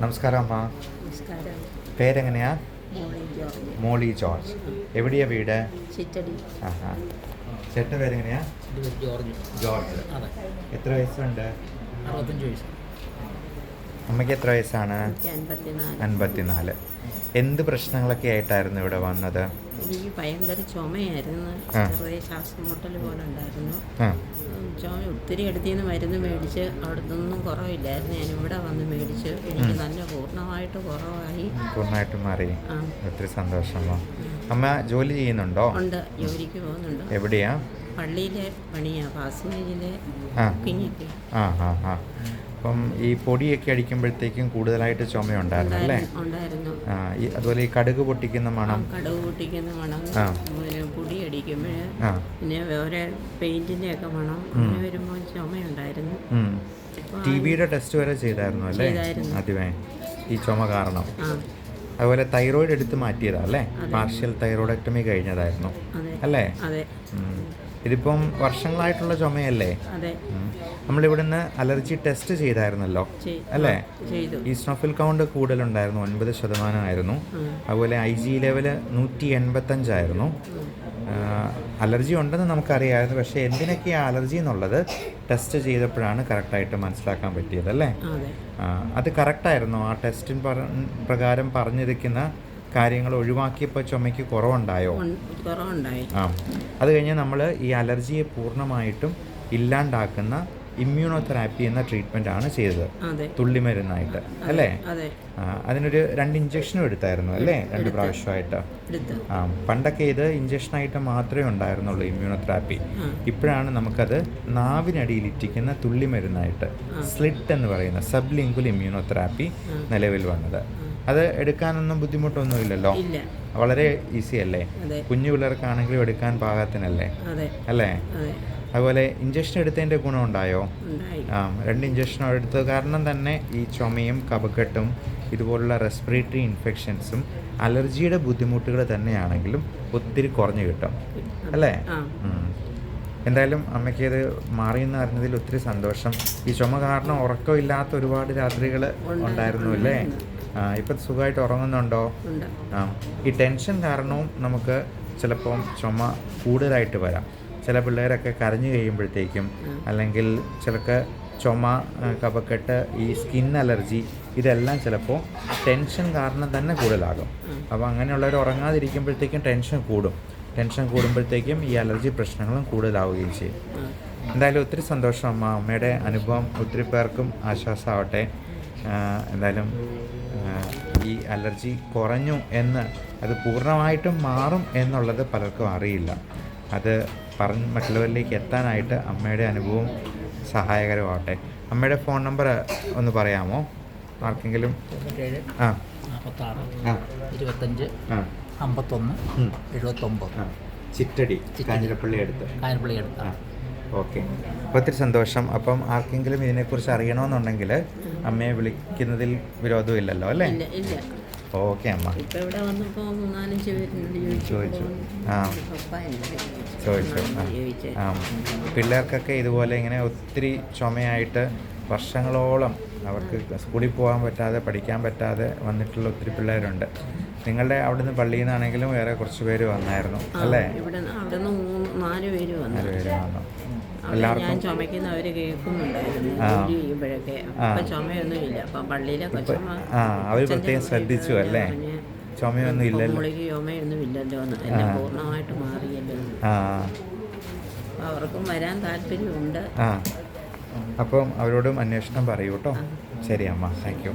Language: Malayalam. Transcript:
നമസ്കാരം അമ്മ. നമസ്കാരം. പേരെങ്ങനെയാ? മോളി ജോർജ്. എവിടെയാ വീട്? ചിറ്റടി. ആഹാ. ചേട്ടന്റെ പേരെങ്ങനെയാ? ജോർജ്. ജോർജ്. അതെ. എത്ര വയസ്സുണ്ട്? അമ്മയ്ക്ക് എത്ര വയസ്സാണ്? അൻപത്തിനാല്. എന്ത് പ്രശ്നങ്ങളൊക്കെ ആയിട്ടായിരുന്നു ഇവിടെ വന്നത്? എനിക്ക് ഭയങ്കര ചുമയായിരുന്നു. ശ്വാസം മുട്ടൽ പോലെ ഉണ്ടായിരുന്നു. ചുമ ഒത്തിരി അടുത്തു നിന്ന് മരുന്ന് മേടിച്ച് അവിടെ നിന്നൊന്നും കുറവില്ലായിരുന്നു. ഞാൻ ഇവിടെ വന്ന് മേടിച്ച് എനിക്ക് നല്ല പൂർണമായിട്ട് കുറവായി. പൂർണമായിട്ട് മാറി. ഒത്തിരി സന്തോഷമോ അമ്മ ജോലി ചെയ്യുന്നുണ്ടോ? ഉണ്ട്. ജോലിക്ക് പോകുന്നുണ്ട്. എവിടെയാ? പള്ളിയിലെ പണിയാ. പാസ്മേജിലെ കുക്കിങ്ങൊക്കെ. ആ ആ ആ. അപ്പം ഈ പൊടിയൊക്കെ അടിക്കുമ്പോഴത്തേക്കും കൂടുതലായിട്ട് ചുമയുണ്ടായിരുന്നു അല്ലേ ആ അതുപോലെ ഈ കടുക് പൊട്ടിക്കുന്ന മണം. കടുക് പൊട്ടിക്കുന്ന മണം. പിന്നെ പൊടി അടിക്കുമ്പോൾ പിന്നെ വേറെ പെയിന്റിന്റെ ഒക്കെ മണം അങ്ങനെ വരുമ്പോൾ ചുമയുണ്ടായിരുന്നു. ടി വിയുടെ ടെസ്റ്റ് വരെ ചെയ്തായിരുന്നു അല്ലേ. ആദ്യമേ ഈ ചുമ കാരണം. അതുപോലെ തൈറോയിഡ് എടുത്ത് മാറ്റിയതാ അല്ലേ? പാർഷ്യൽ തൈറോയിഡക്ടമി കഴിഞ്ഞതായിരുന്നു അല്ലേ. ഇതിപ്പം വർഷങ്ങളായിട്ടുള്ള ചുമയല്ലേ. നമ്മളിവിടുന്ന് അലർജി ടെസ്റ്റ് ചെയ്തായിരുന്നല്ലോ? ചെയ്- അല്ലേ? ചെയ്തു. ഈ സ്നോഫിൽ കൗണ്ട് കൂടുതലുണ്ടായിരുന്നു. ഒൻപത് ശതമാനമായിരുന്നു. അതുപോലെ ഐ ജി ലെവൽ നൂറ്റി എൺപത്തഞ്ചായിരുന്നു. അലർജി ഉണ്ടെന്ന് നമുക്കറിയാമായിരുന്നു പക്ഷേ എന്തിനൊക്കെയാണ് അലർജി എന്നുള്ളത് ടെസ്റ്റ് ചെയ്തപ്പോഴാണ് കറക്റ്റായിട്ട് മനസ്സിലാക്കാൻ പറ്റിയത് അല്ലേ? അത്. കറക്റ്റായിരുന്നു? ആ ടെസ്റ്റിൻ പ്രകാരം പറഞ്ഞിരിക്കുന്ന കാര്യങ്ങൾ ഒഴിവാക്കിയപ്പോൾ ചുമയ്ക്ക് കുറവുണ്ടായോ? ആ. അത് കഴിഞ്ഞ് നമ്മൾ ഈ അലർജിയെ പൂർണമായിട്ടും ഇല്ലാണ്ടാക്കുന്ന ഇമ്മ്യൂണോ തെറാപ്പി എന്ന ട്രീറ്റ്മെന്റ് ആണ് ചെയ്തത്. തുള്ളിമരുന്നായിട്ട്. അല്ലേ? അതിനൊരു രണ്ട് ഇഞ്ചക്ഷനും എടുത്തായിരുന്നു അല്ലേ? രണ്ട് പ്രാവശ്യമായിട്ട്. ആ പണ്ടൊക്കെ ഇത് ഇഞ്ചക്ഷനായിട്ട് മാത്രമേ ഉണ്ടായിരുന്നുള്ളൂ ഇമ്മ്യൂണോ തെറാപ്പി ഇപ്പോഴാണ് നമുക്കത് നാവിനടിയിൽ ഇറ്റിക്കുന്ന തുള്ളിമരുന്നായിട്ട് സ്ലിറ്റ് എന്ന് പറയുന്ന സബ് ഇമ്മ്യൂണോ തെറാപ്പി നിലവിൽ വന്നത്. അത് എടുക്കാനൊന്നും ബുദ്ധിമുട്ടൊന്നുമില്ലല്ലോ? വളരെ ഈസി അല്ലേ? കുഞ്ഞു പിള്ളേർക്കാണെങ്കിലും എടുക്കാൻ പാകത്തിനല്ലേ? അല്ലേ? അതെ. അതുപോലെ ഇഞ്ചക്ഷൻ എടുത്തതിന്റെ ഗുണമുണ്ടായോ ഉണ്ടായോ? ആ രണ്ട് ഇഞ്ചക്ഷൻ എടുത്തത് കാരണം തന്നെ ഈ ചുമയും കപക്കെട്ടും ഇതുപോലുള്ള റെസ്പിറേറ്ററി ഇൻഫെക്ഷൻസും അലർജിയുടെ ബുദ്ധിമുട്ടുകൾ തന്നെയാണെങ്കിലും ഒത്തിരി കുറഞ്ഞു കിട്ടും. അല്ലേ? എന്തായാലും അമ്മയ്ക്ക് ഇത് മാറിയെന്ന് അറിഞ്ഞതിൽ ഒത്തിരി സന്തോഷം. ഈ ചുമ കാരണം ഉറക്കമില്ലാത്ത ഒരുപാട് രാത്രികൾ ഉണ്ടായിരുന്നു. അല്ലേ? ആ ഇപ്പം സുഖമായിട്ട് ഉറങ്ങുന്നുണ്ടോ? ആ ഈ ടെൻഷൻ കാരണവും നമുക്ക് ചിലപ്പം ചുമ കൂടുതലായിട്ട് വരാം. ചില പിള്ളേരൊക്കെ കരഞ്ഞു കഴിയുമ്പോഴത്തേക്കും അല്ലെങ്കിൽ ചിലക്ക് ചുമ കപക്കെട്ട് കഫക്കെട്ട് ഈ സ്കിൻ അലർജി ഇതെല്ലാം ചിലപ്പോൾ ടെൻഷൻ കാരണം തന്നെ കൂടുതലാകും. അപ്പോൾ അങ്ങനെയുള്ളവർ ഉറങ്ങാതിരിക്കുമ്പോഴത്തേക്കും ടെൻഷൻ കൂടും. ടെൻഷൻ കൂടുമ്പോഴത്തേക്കും ഈ അലർജി പ്രശ്നങ്ങളും കൂടുതലാവുകയും ചെയ്യും. എന്തായാലും ഒത്തിരി സന്തോഷം അമ്മ. അമ്മയുടെ അനുഭവം ഒത്തിരി പേർക്കും ആശ്വാസമാവട്ടെ. എന്തായാലും ഈ അലർജി കുറഞ്ഞു എന്ന് അത് പൂർണമായിട്ടും മാറും എന്നുള്ളത് പലർക്കും അറിയില്ല. അത് പറഞ്ഞ് മറ്റുള്ളവരിലേക്ക് എത്താനായിട്ട് അമ്മയുടെ അനുഭവം സഹായകരമാവട്ടെ. അമ്മയുടെ ഫോൺ നമ്പർ ഒന്ന് പറയാമോ? ആർക്കെങ്കിലും? ആ. ആ. ഇരുപത്തഞ്ച് ആ. അമ്പത്തൊന്ന്. എഴുപത്തൊമ്പത്. ചിറ്റടി കാഞ്ഞിരപ്പള്ളി അടുത്ത്. കാഞ്ഞിരപ്പള്ളി അടുത്ത്. ഓക്കെ. ഒത്തിരി സന്തോഷം. അപ്പം ആർക്കെങ്കിലും ഇതിനെക്കുറിച്ച് അറിയണമെന്നുണ്ടെങ്കിൽ അമ്മയെ വിളിക്കുന്നതിൽ വിരോധമില്ലല്ലോ അല്ലേ? ഓക്കെ അമ്മ. ചോദിച്ചു. ആ. ചോദിച്ചു. ആ. പിള്ളേർക്കൊക്കെ ഇതുപോലെ ഇങ്ങനെ ഒത്തിരി ചുമയായിട്ട് വർഷങ്ങളോളം അവർക്ക് സ്കൂളിൽ പോകാൻ പറ്റാതെ പഠിക്കാൻ പറ്റാതെ വന്നിട്ടുള്ള ഒത്തിരി പിള്ളേരുണ്ട്. നിങ്ങളുടെ അവിടുന്ന് പള്ളിയിൽ നിന്നാണെങ്കിലും വേറെ കുറച്ച് പേര് വന്നായിരുന്നു അല്ലേ? നാല് പേര് വന്നു. ഞാൻ എല്ലാവർക്കും ചുമക്കുന്ന അവർ കേൾക്കുന്നുണ്ടായിരുന്നു ചെയ്യുമ്പോഴൊക്കെ. അപ്പൊ ചുമയൊന്നും ഇല്ല പള്ളിയിലെ കൊച്ചമ്മ ആ അവർ പ്രത്യേകം ശ്രദ്ധിച്ചു അല്ലേ? ചുമയൊന്നും ഇല്ലല്ലോ. മോളിക്ക് ചുമയൊന്നും ഇല്ലല്ലോ എന്ന് എല്ലാം പൂർണമായിട്ട് മാറിയല്ലോ എന്ന്. ആ. അപ്പൊ അവർക്കും വരാൻ താല്പര്യമുണ്ട്. ആ. അപ്പം അവരോടും അന്വേഷണം പറയൂട്ടോ ശരി അമ്മ. Thank you.